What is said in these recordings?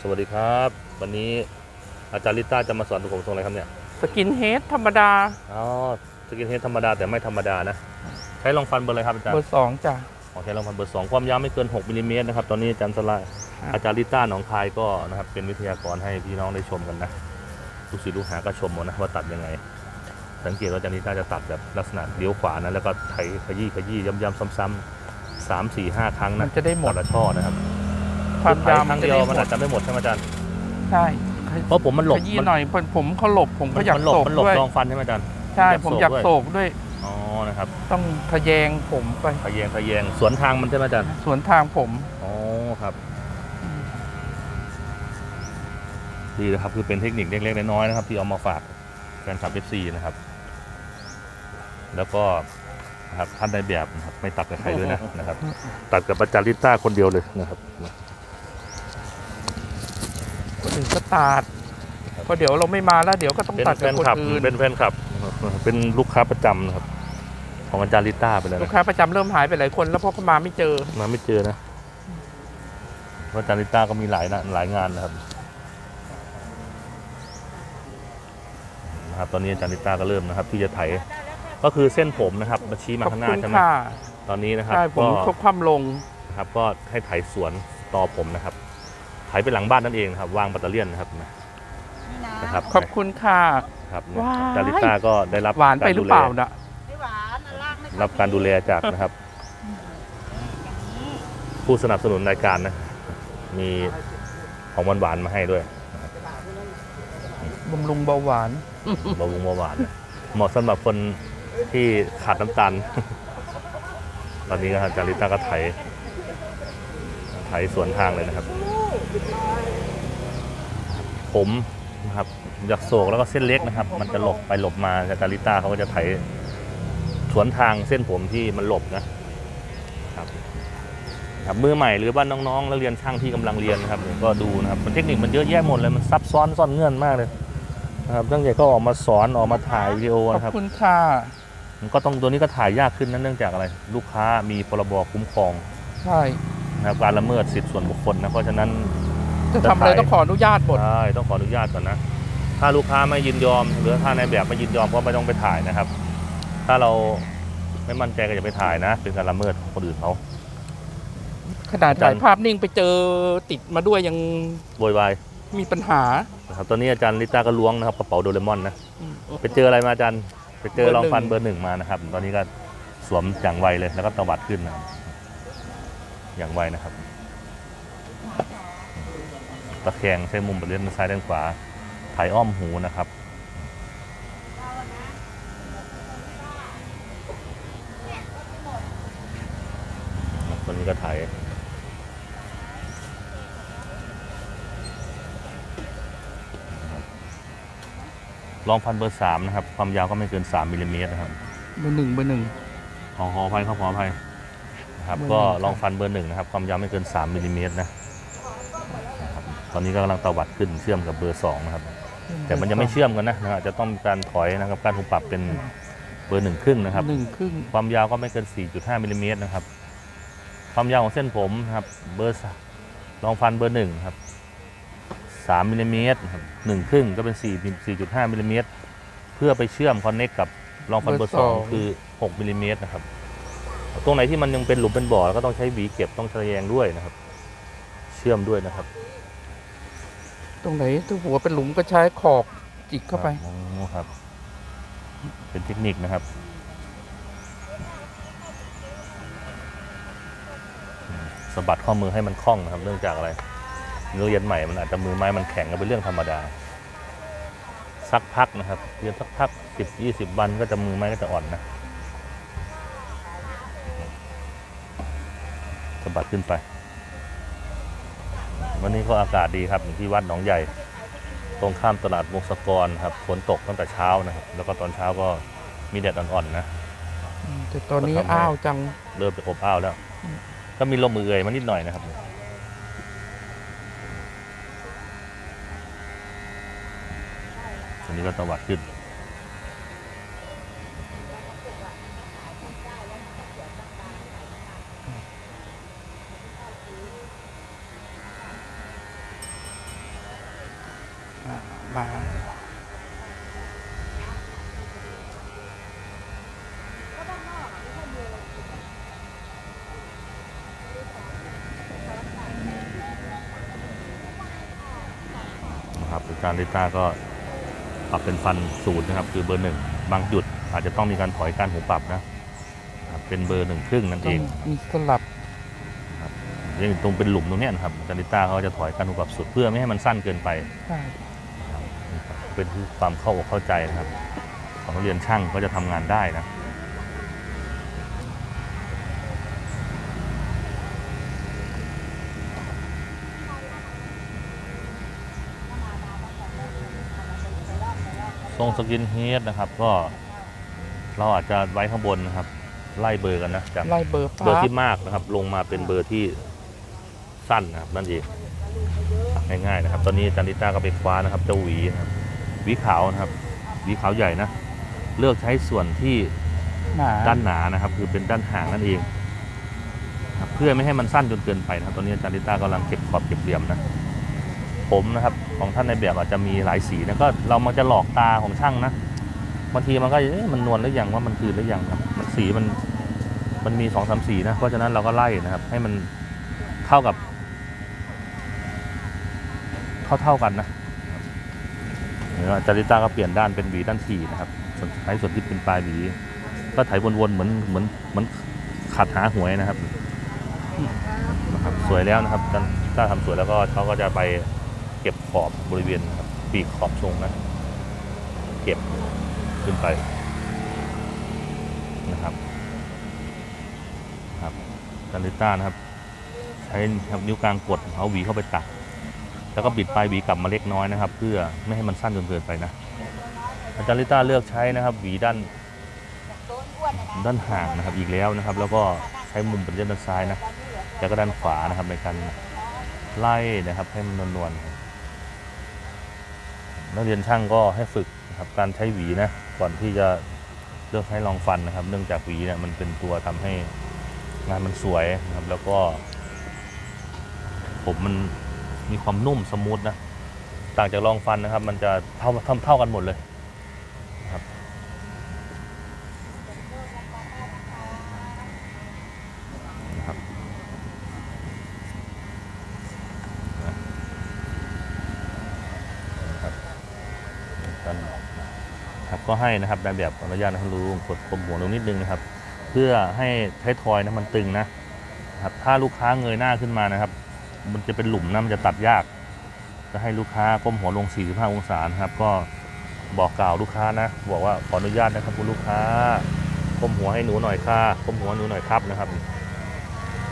สวัสดีครับ วันนี้อาจารย์ลิต้าจะมาสอนผมทรงอะไรครับเนี่ยสกินเฮดธรรมดาอ๋อสกินเฮดธรรมดาแต่ไม่ธรรมดานะ ใช้รองฟันเบอร์อะไรครับอาจารย์เบอร์สองจ้ะอ๋อใช้รองฟันเบอร์สองความยาวไม่เกิน6มิลลิเมตรนะครับตอนนี้อาจารย์สลายครับอาจารย์ลิต้าหนองคายก็นะครับเป็นวิทยากรให้พี่น้องได้ชมกันนะลูกศิษย์ลูกหาก็ชมหมดนะว่าตัดยังไง สังเกตว่าอาจารย์ลิต้าจะตัดแบบลักษณะเลี้ยวขวานะแล้วก็ไถขยี้ขยี้ย้ำๆซ้ำๆสามสี่ห้าครั้งมันะนจะได้หมแต่ดละช่อนะครับ ความไถยาวคมัรั้นงจะเดียวได้หมมันดอาจจะไม่หมดใช่ไหมอาจารย์ใช่เพราะผมมันหลบขยี้มันหน่อยผมผมเขาหลบผมก็อยากมันหลบโศกมันหลบด้วยรองฟันใช่ไหมอาจารย์ ใช่อยากผมโศกอยากด้วย โศกด้วย อ๋อนะครับต้องทะแยงผมไปทะแยงทะแยงสวนทางมันใช่ไหมอาจารย์สวนทางผมอ๋อครับดีนะครับคือเป็นเทคนิคเล็กๆน้อยๆนะครับ ที่เอามาฝากแฟนคลับเอฟซีนะครับ แล้วก็นะครับท่านในแบบนะครับไม่ตัดกับใครด้วยนะนะครับ ตัดกับอาจารย์ลิต้าคนเดียวเลยนะครับ คนอื่นก็ตัดเพราะเดี๋ยวเราไม่มาแล้ว เดี๋ยวก็ต้องเป็นตัดแฟกับนคนคลับ อื่นเป็นแฟนคลับ เป็นลูกค้าประจำนะครับ ของอาจารย์ลิต้าไปแล้วลูกนะค้าประจำเริ่มหายไปหลายคน แล้วเพราะเขามาไม่เจอ มาไม่เจอนะเพราะอาจารย์ลิต้าก็มีหลายนะหลายงานนะครับนะครับ ตอนนี้อาจารย์ลิต้าก็เริ่มนะครับ ที่จะไถ ก็คือเส้นผมนะครับมาชี้มาขอบข้างหน้าคุณใช่ไหมค่ะตอนนี้นะครับ ใช่ผมก็ชกคว่ำลง นะครับก็ให้ไถสวนต่อผมนะครับ ไถไปหลังบ้านนั่นเองนะครับ วางแบัตเตอรี่ยนนะครับนะครับขอบคุณค่ะ ครับว้ายอาจารย์ลิต้าก็ได้รับหวานไปหรือเปล่าการดูแนะ ไม่หวานอันลากไม่รับการดูแลจากนะครับผู้สนับสนุนรายการนะ มีของหวานๆมาให้ด้วยบำรุงเบาหวาน บำรุงเบาหวานนะเหมาะสำหรับคนที่ขาดน้ำตาล ตอนนี้ก็อาจารย์ลิต้าก็ไถไถสวนทางเลยนะครับ ผมนะครับอยากโศกแล้วก็เส้นเล็กนะครับ มันจะหลบไปหลบมาอาจารย์ลิต้าเขาก็จะไถสวนทางเส้นผมที่มันหลบนะครับครับมือใหม่หรือบ้านน้องๆแล้วเรียนช่างที่กำลังเรียนนะครับก็ดูนะครับมันเทคนิคมันเยอะแยะหมดเลยมันซับซ้อนซ่อนเงื่อนมากเลยนะครับตั้งใจก็ออกมาสอนออกมาถ่ายวิดีโอขอบนะครับคุณค่ะมันก็ต้องตัวนี้ก็ถ่ายยากขึ้นนะเนื่องจากอะไร ลูกค้ามีพรบคุ้มครองใช่นะครับการละเมิดสิทธิส่วนบุคคลนะเพราะฉะนั้น จะทำอะไรต้องขออนุญาตหมด ใช่ต้องขออนุญาตก่อนนะ ถ้าลูกค้าไม่ยินยอม หรือถ้าในแบบไม่ยินยอมก็ไม่ต้องไปถ่ายนะครับ ถ้าเราไม่มั่นใจก็อย่าไปถ่ายนะ เป็นการละเมิดของคนอื่นเขาขนาดอาจารย์ถ่ายภาพนิ่งไปเจอติดมาด้วยยังโวยวายมีปัญหานะครับตอนนี้อาจารย์ลิต้าก็ล้วงนะครับกระเป๋าโดเรมอนนะไปเจออะไรมาอาจารย์ไปเจอเบอร์หนึ่งรองฟันเบอร์หนึ่งมานะครับ ตอนนี้ก็สวมอย่างไวเลยแล้วก็ตวัดขึ้นนะครับอย่างไวนะครับ ตะแคงใช้มุมเล่นซ้ายด้านขวาถ่ายอ้อมหูนะครับ ตัวนี้ก็ถ่ายลองฟันเบอร์สามนะครับ ความยาวก็ไม่เกิน3มิลลิเมตรนะครับ เบอร์หนึ่งเบอร์หนึ่งขอขออภัยครับขออภัยนะครับเบอร์หนึ่งก็ครับลองฟันเบอร์หนึ่งนะครับ ความยาวไม่เกิน3มิลลิเมตรนะนะครับต อนนี้ก็กำลังตวัดขึ้นเชื่อมกับเบอร์สองนะครับ แต่มันยังไม่เชื่อมกันนะนะครับจะต้องมีการถอยนะครับการถูกปรับเป็นเบอร์หนึ่งครึ่งนะครับหนึ่งครึ่งความยาวก็ไม่เกิน 4.5มิลลิเมตรนะครับ ความยาวของเส้นผมนะครับ เบอร์สามลองฟันเบอร์หนึ่งครับ3มิลลิเมตรครับหนึ่งครึ่งก็เป็น 4 4.5มิลลิเมตรเพื่อไปเชื่อมคอนเน็กกับลองฟันเบอร์สองคือ 6มิลลิเมตรนะครับ ตรงไหนที่มันยังเป็นหลุมเป็นบ่อก็ต้องใช้หวีเก็บต้องทะแยงด้วยนะครับ เชื่อมด้วยนะครับ ตรงไหนตัวหัวเป็นหลุมก็ใช้ขอบจิกเข้าไปอ๋อครับ เป็นเทคนิคนะครับสะบัดข้อมือให้มันคล่องนะครับ เนื่องจากอะไรนักเรียนใหม่มันอาจจะมือไม้มันแข็งก็เป็นเรื่องธรรมดา สักพักนะครับเรียนสักพักสิบยี่สิบวันก็จะมือไม้ก็จะอ่อนนะสะบัดขึ้นไป วันนี้ก็อากาศดีครับอยู่ที่วัดหนองใหญ่ ตรงข้ามตลาดวงศกรครับฝนตกตั้งแต่เช้านะครับ แล้วก็ตอนเช้าก็มีแดดอ่อนๆนะแต่ตอนนี้ก็ทำให้อ้าวจังเริ่มจะอบอ้าวแล้ว ก็มีลมมือเอ่ยมานิดหน่อยนะครับอันนี้ก็ตวัดขึ้น นะครับอาจารย์ลิต้าก็ปรับเป็นฟันสูตรนะครับ คือเบอร์หนึ่งบางจุด อาจจะต้องมีการถอยการหูปรับนะครับเป็นเบอร์หนึ่งครึ่งนั่นต้เอองงมีสลับยังตรงเป็นหลุมตรงเนี้ยนะครับอาจารย์ลิต้าเขาจะถอยการหูปรับสุดเพื่อไม่ให้มันสั้นเกินไปใช่เป็นความเข้าอกเข้าใจนะครับ ของนักเรียนช่างก็จะทำงานได้นะ ทรงสกินเฮดนะครับ ก็เราอาจจะไว้ข้างบนนะครับ ไล่เบอร์กันนะจากไล่เบอร์เบอฟ้าร์ที่มากนะครับ ลงมาเป็นเบอร์ที่สั้นนะครับนั่นเองง่ายๆนะครับ ตอนนี้อาจันดิต้าก็ไปคว้านะครับ เจ้าหวีนะครับหวีขาวนะครับหวีขาวใหญ่นะเลือกใช้ส่วนที่หนาด้านหนานะครับ คือเป็นด้านห่างนั่นเองนะครับเพื่อไม่ให้มันสั้นจนเกินไปนะครับตอนนี้อาจารย์ดิต้ากำลังเก็บขอบเก็บเหลี่ยมนะ ผมนะครับ ของท่านในแบบอาจจะมีหลายสีนะก็เรามันจะหลอกตาของช่างนะบางทีมันก็มันนวลหรือยังว่ามันคืนหรือยังครับมันสีมันมันมีสองสามสีนะเพราะฉะนั้นเราก็ไล่นะครับ ให้มันเข้ากับ เท่าเท่าๆกันนะเดี๋ยวอาจารย์ลิต้าก็เปลี่ยนด้านเป็นหวีด้านถี่นะครับส่วนใช้ส่วนที่เป็นปลายหวีก็ไถวนๆเหมือนเหมือนเหมือนขัดหาหวยนะครับนะครับ สวยแล้วนะครับอาจารย์ลิต้าทำสวยแล้วก็เขาก็จะไป ก็บขอบบริเวณนะครับปีกขอบทรงนะเก็บขึ้นไปนะครับครับอาจารย์ลิต้านะครับ ใช้นิ้วกลางกดเอาหวีเข้าไปตัดแล้วก็บิดปลายหวีกลับมาเล็กน้อยนะครับ เพื่อไม่ให้มันสั้นจนเกินไปนะอาจารย์ลิต้าเลือกใช้นะครับ หวีด้านด้านห่างนะครับอีกแล้วนะครับ แล้วก็ใช้มุมเป็นด้านซ้ายนะแล้วก็ด้านขวานะครับในการไล่นะครับให้มันนวลๆครั นักเรียนช่างก็ให้ฝึกครับการใช้หวีนะก่อนที่จะเลือกใช้ลองฟันนะครับ เนื่องจากหวีเนี่ยมันเป็นตัวทำให้งานมันสวยนะครับ แล้วก็ ผมมันมีความนุ่มสมูทนะต่างจากลองฟันนะครับ มันจะเท่าเท่าเท่ากันหมดเลยนะครับนะครับนะครับกันครับ ก็ให้นะครับในแบบอนุญาตให้รู้กดกลมหัวลงนิดนึงนะครับ เพื่อให้ท้ายทอยนะมันตึงนะครับ ถ้าลูกค้าเงยหน้าขึ้นมานะครับ มันจะเป็นหลุมนะมันจะตัดยาก จะให้ลูกค้าก้มหัวลง 45 องศานะครับ ก็บอกกล่าวลูกค้านะ บอกว่าขออนุญาตนะครับคุณลูกค้าก้มหัวให้หนูหน่อยค่ะก้มหัวหนูหน่อยครับนะครับ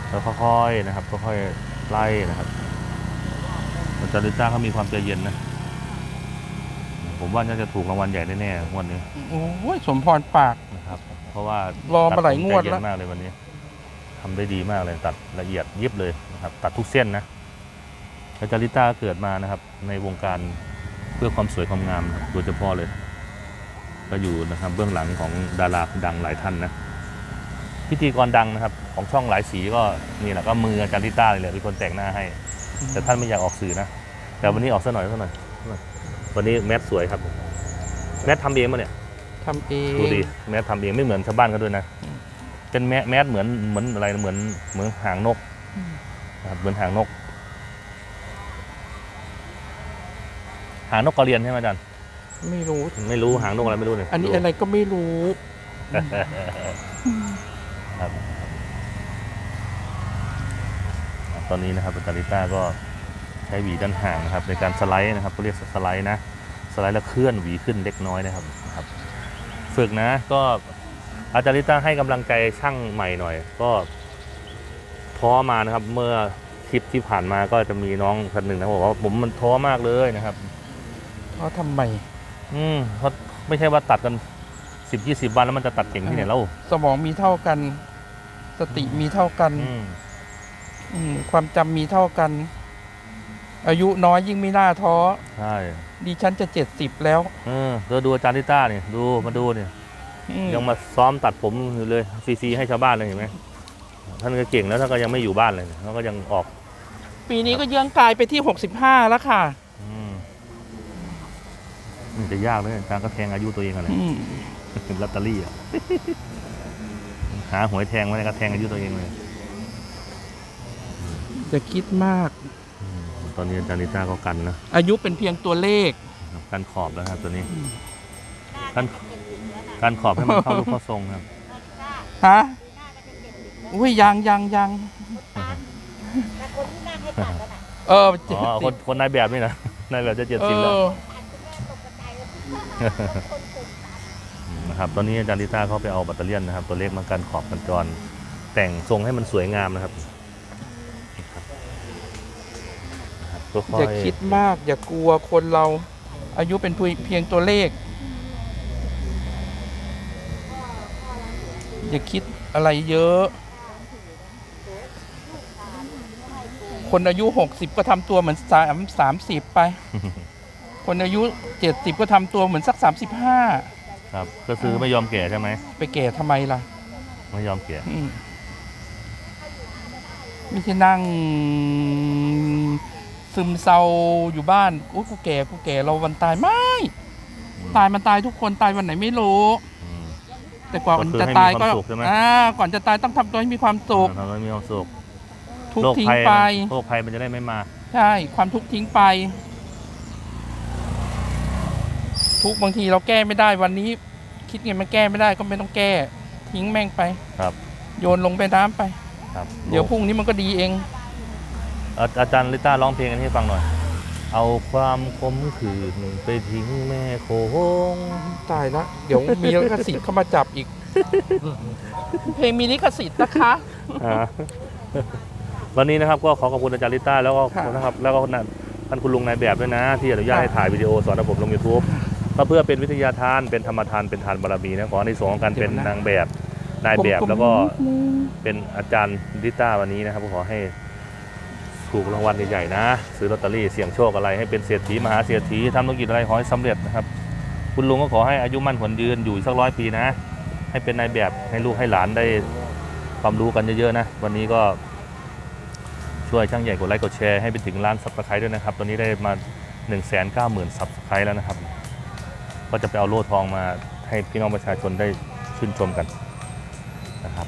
แล้วค่อยๆนะครับค่อยๆไล่นะครับอาจารย์ลิต้าเขามีความใจเย็นนะ ผมว่าน่าจะถูกรางวัลใหญ่แน่ๆงวันนี้โอ้ยสมพรปาก นะครับ เพราะว่ารอมาหลายงวดตัผมใจแล้วเย็นมากเลยวันนี้ทำได้ดีมากเลยตัดละเอียดยิบเลยนะครับ ตัดทุกเส้นนะอาจารย์ลิต้าเกิดมานะครับ ในวงการเพื่อความสวยความงามนะครับโดยเฉพาะเลย ก็อยู่นะครับเบื้องหลังของดาราดังหลายท่านนะ พิธีกรดังนะครับ ของช่องหลายสีก็นี่แหละก็มืออาจารย์ลิต้าเลยแหละเป็นคนแต่งหน้าให้ แต่ท่านไม่อยากออกสื่อนะแต่วันนี้ออกซะหน่อยซะหน่อย วันนี้แมทสวยครับ แมททำเองมาเนี่ยทำเองดูดิแมสทำเองไม่เหมือนชาวบ้านเขาด้วยนะอืมเป็นแมสแมสเหมือนเหมือนอะไรนะเหมือนเหมือนหางนกอืมนะครับเหมือนหางนก หางนกกระเรียนใช่ไหมอาจารย์ไม่รู้ ไม่รู้หางนกอะไรไม่รู้เนี่ยอันนี้ดูอะไรก็ไม่รู้ ครับ ตอนนี้นะครับอาจารย์ลิต้าก็ ใช้หวีด้านห่างนะครับในการสไลด์นะครับเขาเรียกสไลด์นะสไลด์แล้วเคลื่อนหวีขึ้นเล็กน้อยนะครับนะครับ ฝึกนะก็อาจารย์ลิต้าให้กำลังใจช่างใหม่หน่อย ก็ท้อมานะครับ เมื่อคลิปที่ผ่านมาก็จะมีน้องคนหนึ่งนะบอกว่าผมมันท้อมากเลยนะครับเขาทำไม อืมเพราะไม่ใช่ว่าตัดกันสิบยี่สิบวันแล้วมันจะตัดเก่งที่ไหนแล้วสมองมีเท่ากัน สติมีเท่ากัน อืมอืมความจำมีเท่ากัน อายุน้อยยิ่งไม่น่าท้อใช่ดิฉันจะเจ็ดสิบแล้วเออเดี๋ยวดูอาจารย์ลิต้าเนี่ยดูมาดูเนี่ยอืมยังมาซ้อมตัดผมอยู่เลยฟรีๆให้ชาวบ้านเลยเห็นไหมท่านก็เก่งแล้วท่านก็ยังไม่อยู่บ้านเลยท่านก็ยังออกปีนี้ก็เยื้องกลายไปที่หกสิบห้าแล้วค่ะ อืมมันจะยากเลยอาจารย์ก็แทงอายุตัวเองอะไร อืมลอตเตอรี่อะหาหวยแทงไว้ก็แทงอายุตัวเองเลยจะคิดมากอืม ตอนนี้อาจารย์ลิต้าก็กันนะอายุเป็นเพียงตัวเลขครับกันขอบแล้วครับตัวนี้กันกันขอบให้มันเข้ารูปเข้าทรงครับ ฮะอุ้ยยังยังยังแต่คนที่นั่งให้ตัดกันอะเออเจ็ดอ๋อคสินบคนนายแบบนี่นะ นายแบบจะเจ็ดเอสิบแล้วอนะครับ ตอนนี้อาจารย์ลิต้าเขาไปเอาแบตเตอรี่ยนนะครับ ตัวเล็กมากันขอบกันจร แต่งทรงให้มันสวยงามนะครับนะครับค่ อย่าอยคิดมาก อย่ากลัวคนเราอายุเป็นเพียงตัวเลข อย่าคิดอะไรเยอะ คนอายุหกสิบก็ทำตัวเหมือนสามสามสิบไป คนอายุเจ็ดสิบก็ทำตัวเหมือนสักสามสิบห้าๆครับ ก็ซื้อไม่ยอมแก่ใช่ไหม ไปแก่ทำไมล่ะ ไม่ยอมแก่อืมไม่ใช่นั่ง ซึมเศร้าอยู่บ้านโอ้ยกูแก่กูแก่เราวันตายไม่ ตายมันตายทุกคนตายวันไหนไม่รู้ อืม แต่กว่าก็คือจะตายให้มีก็ความสุขใช่ไหม อ่าก่อนจะตายต้องทำตัวให้มีความสุขทำให้มีความสุขทุกข์โรคทิ้งภัยไป โรคภัยมันจะได้ไม่มา ใช่ ความทุกข์ทิ้งไป ทุกข์บางทีเราแก้ไม่ได้วันนี้ คิดไงมันแก้ไม่ได้ก็ไม่ต้องแก้ ทิ้งแม่งไปครับ โยนลงไปน้ำไป ครับเดี๋ยวพรุ่งนี้มันก็ดีเอง อาอาจารย์ลิต้าร้องเพลงกันให้ฟังหน่อย เอาความคมขืนไปทิ้งแม่โคงตายละเดี๋ยวมีลิขสิทธิ์เข้ามาจับอีก เพลงมีลิขสิทธิ์นะคะ อ่าวันนี้นะครับก็ขอขอบคุณอาจารย์ลิต้าแล้วก็ค่ะนะครับแล้วก็ท่านคุณลุงนายแบบด้วยนะ ที่อนุญาตค่ะ ให้ถ่ายวิดีโอสอนผมลง YouTube ก็เพื่อเป็นวิทยาทานเป็นธรรมทานเป็นทานบารมีนะขอในส่วนของการเป็นนางแบบนายแบบแล้วก็เป็นอาจารย์ลิต้าวันนี้นะครับก็ขอให้ ถูกรางวัลใหญ่ๆนะ ซื้อลอตเตอรี่เสี่ยงโชคอะไรให้เป็นเศรษฐีมหาเศรษฐีทำธุรกิจอะไรขอให้สำเร็จนะครับ คุณลุงก็ขอให้อายุมั่นขวัญยืนอยู่สักร้อยปีนะ ให้เป็นนายแบบให้ลูกให้หลานได้ความรู้กันเยอะๆนะ วันนี้ก็ช่วยช่างใหญ่กดไลค์กดแชร์ให้ไปถึงล้านซับสไครต์ด้วยนะครับ ตอนนี้ได้มา 1 9 0 0 0 0ซับสไครต์แล้วนะครับ ก็จะไปเอาโล่ทองมาให้พี่น้องประชาชนได้ชื่นชมกันนะครับ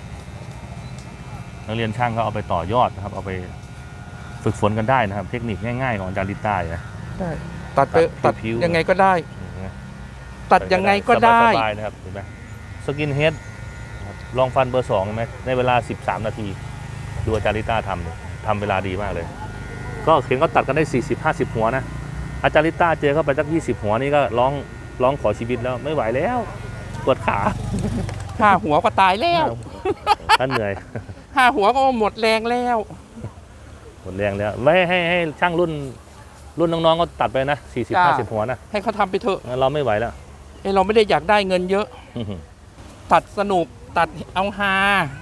นักเรียนช่างก็เอาไปต่อยอดนะครับ เอาไป ฝึกฝนกันได้นะครับ เทคนิคง่ายๆของอาจารย์ลิต้านะได้ตัดไปตัตัดดผิวๆยังไงก็ได้เห็นไหมตัดยังไงก็ได้ สบายๆนะครับเห็นไหมสกินเฮดลองฟันเบอร์สองเห็นไหมในเวลา 13 นาที ดูอาจารย์ลิต้าทำดิทำเวลาดีมากเลย ก็เห็นก็ตัดกันได้ 40 50 หัวนะ อาจารย์ลิต้าเจอเข้าไปสัก 20 หัวนี่ก็ร้องร้องขอชีวิตแล้วไม่ไหวแล้วปวดขาห้าหัวก็ตายแล้ว ท่านเหนื่อย ห้าหัวก็หมดแรงแล้ว หมดแรงแล้วไว้ให้ให้ช่างรุ่นรุ่นน้องๆก็ตัดไปนะ40จ้า50หัวนะให้เขาทำไปเถอะงั้นเราไม่ไหวแล้ว เอ้ยเราไม่ได้อยากได้เงินเยอะ ตัดสนุกตัดเอาฮา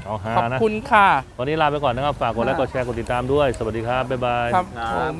เอาหาขอบนะ คุณค่ะ วันนี้ลาไปก่อนนะครับ ฝากกดไลค์ค่ะกดแชร์กดติดตามด้วย สวัสดีครับ บ๊ายบาย ครับครับผม